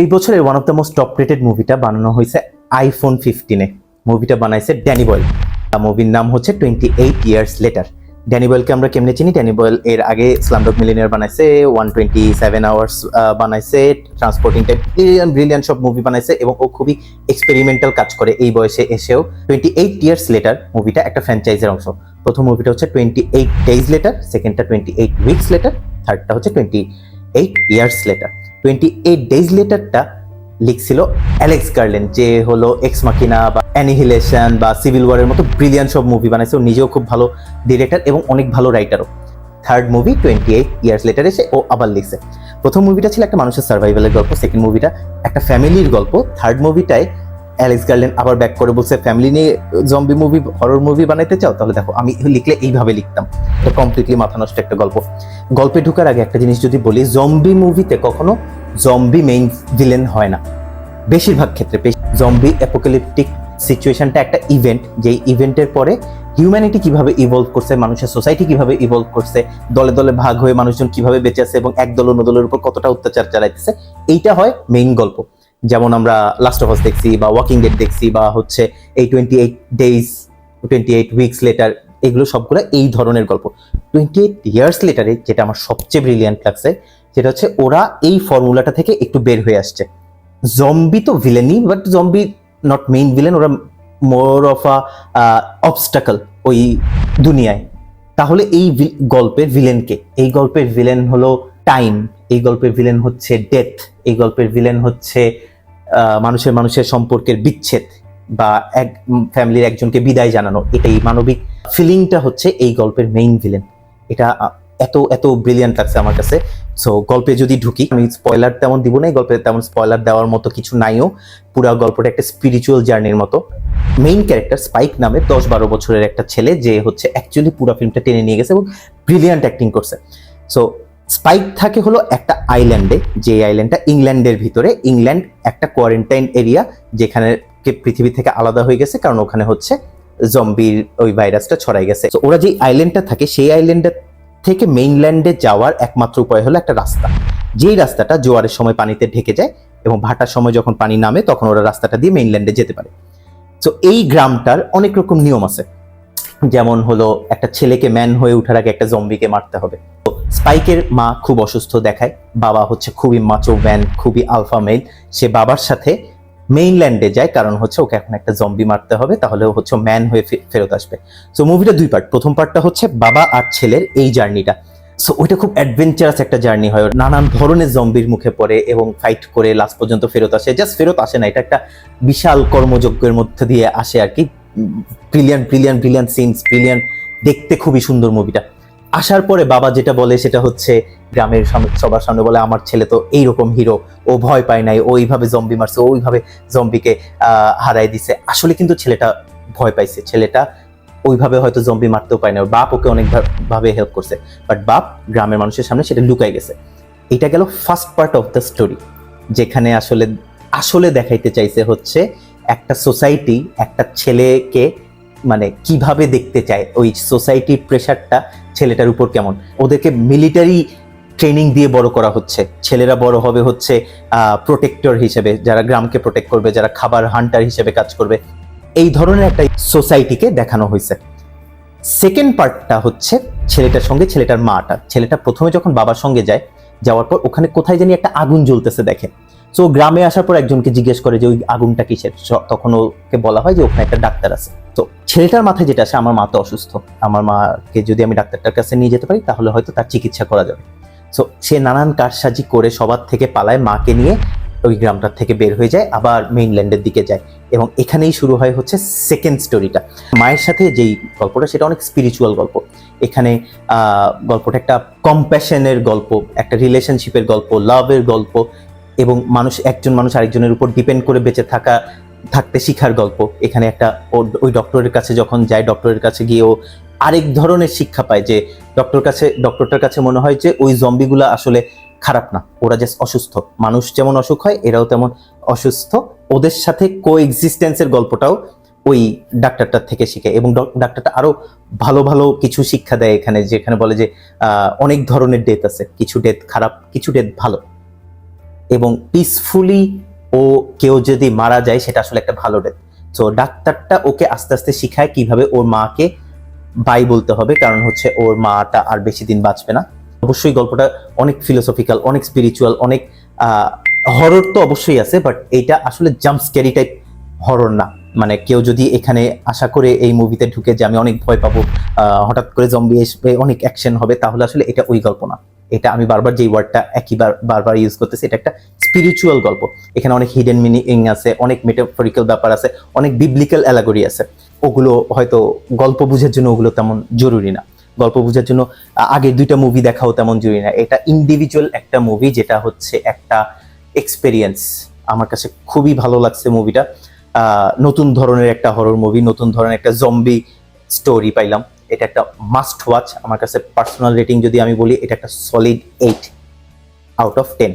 এই বছরের one of the most top rated মুভিটা বানানো হয়েছে আইফোন ফিফটিনে মুভিটা বানাইছে ড্যানি বয়েল মুভির নাম হচ্ছে twenty eight years later Danny বয়েলকে আমরা কেমনে চিনি? ড্যানি বয়েল এর আগে স্লামডক মিলিনিয়ার বানাইছে ওয়ান টোয়েন্টি সেভেন আওয়ার্স বানাইছে ট্রান্সপোর্টিং টাইপ ব্রিলিয়ান ব্রিলিয়ান সব মুভি বানাইছে এবং ও খুবই এক্সপেরিমেন্টাল কাজ করে এই বয়সে এসেও। টোয়েন্টি এইট ইয়ার্স লেটার মুভিটা একটা ফ্র্যাঞ্চাইজের অংশ। প্রথম মুভিটা হচ্ছে টোয়েন্টি এইট ডেইজ লেটার সেকেন্ডটা টোয়েন্টি এইট উইকস লেটার থার্ডটা হচ্ছে twenty eight years later twenty eight days লেটারটা লিখছিল অ্যালেক্স গার্লেন যে হলো এক্স মাকিনা বা অ্যানিহিলেশন বা সিভিল ওয়ারের মতো ব্রিলিয়ান সব মুভি বানাইছে। ও নিজেও খুব ভালো ডিরেক্টর এবং অনেক ভালো রাইটারও third movie twenty eight years later এসে ও আবার লিখছে। প্রথম মুভিটা ছিল একটা মানুষের সার্ভাইভালের গল্প সেকেন্ড মুভিটা একটা ফ্যামিলির গল্প। থার্ড মুভিটায় অ্যালেক্স গার্লেন আবার ব্যাক করে বলছে ফ্যামিলি নিয়ে জম্বি মুভি হরর মুভি বানাইতে চাও? তাহলে দেখো, আমি লিখলে এইভাবে লিখতাম। কমপ্লিটলি মাথা নষ্ট একটা গল্প। গল্পে ঢুকার আগে একটা জিনিস যদি বলি জম্বি মুভিতে কখনো জম্বি মেইন ভিলেন হয় না। বেশিরভাগ ক্ষেত্রে জম্বি অ্যাপোকালিপটিক সিচুয়েশনটা একটা ইভেন্ট যে ইভেন্টের পরে হিউম্যানিটি কীভাবে ইভলভ করছে, মানুষের সোসাইটি কীভাবে ইভলভ করছে, দলে দলে ভাগ হয়ে মানুষজন কীভাবে বেঁচে আছে এবং এক দল অন্য দলের উপর কতটা অত্যাচার চালাইতেছে, এইটা হয় মেইন গল্প। যেমন আমরা লাস্ট অফ আস দেখছি বা ওয়াকিং ডেড দেখছি বা হচ্ছে এই twenty eight days twenty eight weeks later এগুলো সবগুলো এই ধরনের গল্প। টোয়েন্টি এইট ইয়ার্স লেটারে যেটা আমার সবচেয়ে ব্রিলিয়ান্ট লাগছে যেটা হচ্ছে ওরা এই ফর্মুলাটা থেকে একটু বের হয়ে আসছে। জম্বি তো ভিলেনই but zombie not main villain ওরা মোর অফ আ অবস্টাকল ওই দুনিয়ায়। তাহলে এই গল্পের ভিলেনকে এই গল্পের ভিলেন হলো টাইম এই গল্পের ভিলেন হচ্ছে ডেথ এই গল্পের ভিলেন হচ্ছে মানুষের মানুষের সম্পর্কের বিচ্ছেদ। বা এক ফ্যামিলির একজনকে বিদায় জানানো, এটাই মানবিক ফিলিংটা হচ্ছে এই গল্পের মেইন ভিলেন এটা এত এত ব্রিলিয়ান্ট লাগছে আমার কাছে। সো গল্পে যদি ঢুকি, আমি স্পয়লার তেমন দিব না গল্পে তেমন স্পয়লার দেওয়ার মতো কিছু নাইও। পুরো গল্পটা একটা স্পিরিচুয়াল জার্নির মতো। মেইন ক্যারেক্টার স্পাইক নামে দশ বারো বছরের একটা ছেলে, যে হচ্ছে অ্যাকচুয়ালি পুরো ফিল্মটা টেনে নিয়ে গেছে এবং ব্রিলিয়ান্ট অ্যাক্টিং করছে। সো স্পাইক থাকে হলো একটা আইল্যান্ডে যে আইল্যান্ডটা ইংল্যান্ডের ভিতরে। ইংল্যান্ড একটা কোয়ারেন্টাইন এরিয়া যেখানে পৃথিবী থেকে আলাদা হয়ে গেছে, কারণ ওখানে হচ্ছে জম্বির ওই ভাইরাসটা ছড়াই গেছে। তো ওরা যে আইল্যান্ডটা থাকে, সেই আইল্যান্ডটা থেকে মেইনল্যান্ডে যাওয়ার একমাত্র উপায় হলো একটা রাস্তা। যেই রাস্তাটা জোয়ারের সময় পানিতে ঢেকে যায় এবং ভাটার সময় যখন পানি নামে, তখন ওরা রাস্তাটা দিয়ে মেইনল্যান্ডে যেতে পারে। তো এই গ্রামটার অনেক রকম নিয়ম আছে। যেমন হলো, একটা ছেলেকে ম্যান হয়ে ওঠার আগে একটা জম্বিকে মারতে হবে। তো স্পাইকের মা খুব অসুস্থ দেখায়। বাবা হচ্ছে খুবই মাচো ম্যান খুবই আলফা মেল সে বাবার সাথে মেইনল্যান্ডে যায়, কারণ হচ্ছে ওকে এখন একটা জম্বি মারতে হবে তাহলে হচ্ছে ম্যান হয়ে ফেরত আসবে। সো মুভিটা দুই পার্ট প্রথম পার্টটা হচ্ছে বাবা আর ছেলের এই জার্নিটা সো ওইটা খুব অ্যাডভেঞ্চারাস একটা জার্নি হয়। নানান ধরনের জম্বির মুখে পড়ে এবং ফাইট করে লাস্ট পর্যন্ত ফেরত আসে। জাস্ট ফেরত আসে না, এটা একটা বিশাল কর্মযজ্ঞের মধ্যে দিয়ে আসে আর কি। Brilliant brilliant brilliant scenes brilliant দেখতে খুবই সুন্দর মুভিটা আসার পরে বাবা যেটা বলে সেটা হচ্ছে, গ্রামের সবার সামনে বলে, আমার ছেলে তো এইরকম হিরো ও ভয় পায় নাই, ও এইভাবে জম্বি মারছে ওইভাবে জম্বিকে হারাই দিছে। আসলে কিন্তু ছেলেটা ভয় পাইছে। ছেলেটা ওইভাবে হয়তো জম্বি মারতেও পায় না বাপ ওকে অনেক ভাবে হেল্প করছে। বাট বাপ গ্রামের মানুষের সামনে সেটা লুকাই গেছে। এটা গেল first part of the story যেখানে আসলে আসলে দেখাইতে চাইছে হচ্ছে একটা সোসাইটি একটা ছেলেকে মানে কীভাবে দেখতে চায় ওই সোসাইটির প্রেশারটা ছেলেটার উপর কেমন? ওদেরকে মিলিটারি ট্রেনিং দিয়ে বড় করা হচ্ছে। ছেলেরা বড় হবে হচ্ছে প্রোটেক্টর হিসেবে, যারা গ্রামকে প্রোটেক্ট করবে, যারা খাবার হান্টার হিসেবে কাজ করবে। এই ধরনের একটা সোসাইটিকে দেখানো হয়েছে। সেকেন্ড পার্টটা হচ্ছে ছেলেটার সঙ্গে ছেলেটার মাটা। ছেলেটা প্রথমে যখন বাবার সঙ্গে যায়, যাওয়ার পর ওখানে কোথায় জানি একটা আগুন জ্বলতেছে দেখে। তো গ্রামে আসার পর একজনকে জিজ্ঞেস করে যে ওই আগুনটা কিসের? তখন ওকে বলা হয় যে ওখানে একটা ডাক্তার আছে। তো ছেলেটার মাথায় যেটা আসে, আমার মা তো অসুস্থ। আমার মাকে যদি আমি ডাক্তারটার কাছে নিয়ে যেতে পারি, তাহলে হয়তো তার চিকিৎসা করা যাবে। সো সে নানান কারসাজি করে সবার থেকে পালায়, মাকে নিয়ে ওই গ্রামটার থেকে বের হয়ে যায়, আবার মেইনল্যান্ডের দিকে যায়। এবং এখানেই শুরু হয় হচ্ছে সেকেন্ড স্টোরিটা মায়ের সাথে যেই গল্পটা, সেটা অনেক স্পিরিচুয়াল গল্প। এখানে গল্পটা একটা কম্প্যাশনের গল্প, একটা রিলেশনশিপের গল্প লাভের গল্প। এবং মানুষ, একজন মানুষ আরেকজনের উপর ডিপেন্ড করে বেঁচে থাকা থাকতে শিখার গল্প। এখানে একটা ওই ডক্টরের কাছে যখন যায় ডক্টরের কাছে গিয়ে ও আরেক ধরনের শিক্ষা পায় যে ডক্টর কাছে ডক্টরটার কাছে মনে হয় যে, ওই জম্বিগুলা আসলে খারাপ না। ওরা জাস্ট অসুস্থ। মানুষ যেমন অসুখ হয়, এরাও তেমন অসুস্থ। ওদের সাথে কো এক্সিস্টেন্সের গল্পটাও ওই ডাক্তারটার থেকে শিখে এবং ডক- ডাক্তারটা আরও ভালো ভালো কিছু শিক্ষা দেয় এখানে, যেখানে বলে যে অনেক ধরনের ডেথ আছে। কিছু ডেথ খারাপ, কিছু ডেথ ভালো। এবং পিসফুলি ও কেউ যদি মারা যায়, সেটা আসলে একটা ভালো ডেথ তো ডাক্তারটা ওকে আস্তে আস্তে শিখায় কীভাবে ওর মাকে বাই বলতে হবে, কারণ হচ্ছে ওর মাটা আর বেশি দিন বাঁচবে না। অবশ্যই গল্পটা অনেক ফিলোসফিক্যাল অনেক স্পিরিচুয়াল অনেক হরর তো অবশ্যই আছে বাট এইটা আসলে জাম্প স্ক্যারি টাইপ হরর না। মানে কেউ যদি এখানে আশা করে এই মুভিতে ঢুকে যে আমি অনেক ভয় পাবো হঠাৎ করে জম্বি আসবে অনেক অ্যাকশন হবে, তাহলে আসলে এটা ওই গল্প না। এটা আমি বারবার যেই ওয়ার্ডটা একইবার বারবার ইউজ করতেছি, এটা একটা স্পিরিচুয়াল গল্প। এখানে অনেক হিডেন মিনিং আছে, অনেক মেটাফরিক্যাল ব্যাপার আছে, অনেক বিবলিক্যাল অ্যালাগরি আছে। ওগুলো হয়তো গল্প বুঝার জন্য ওগুলো তেমন জরুরি না। গল্প বোঝার জন্য, আ- আগের দুইটা মুভি দেখাও তেমন জরুরি না। এটা ইন্ডিভিজুয়াল একটা মুভি যেটা হচ্ছে একটা এক্সপেরিয়েন্স আমার কাছে খুবই ভালো লাগছে মুভিটা নতুন ধরনের একটা হরর মুভি নতুন ধরনের একটা জম্বি স্টোরি পাইলাম। এটা একটা মাস্ট ওয়াচ আমার কাছে পার্সোনাল রেটিং যদি আমি বলি, এটা একটা solid eight out of ten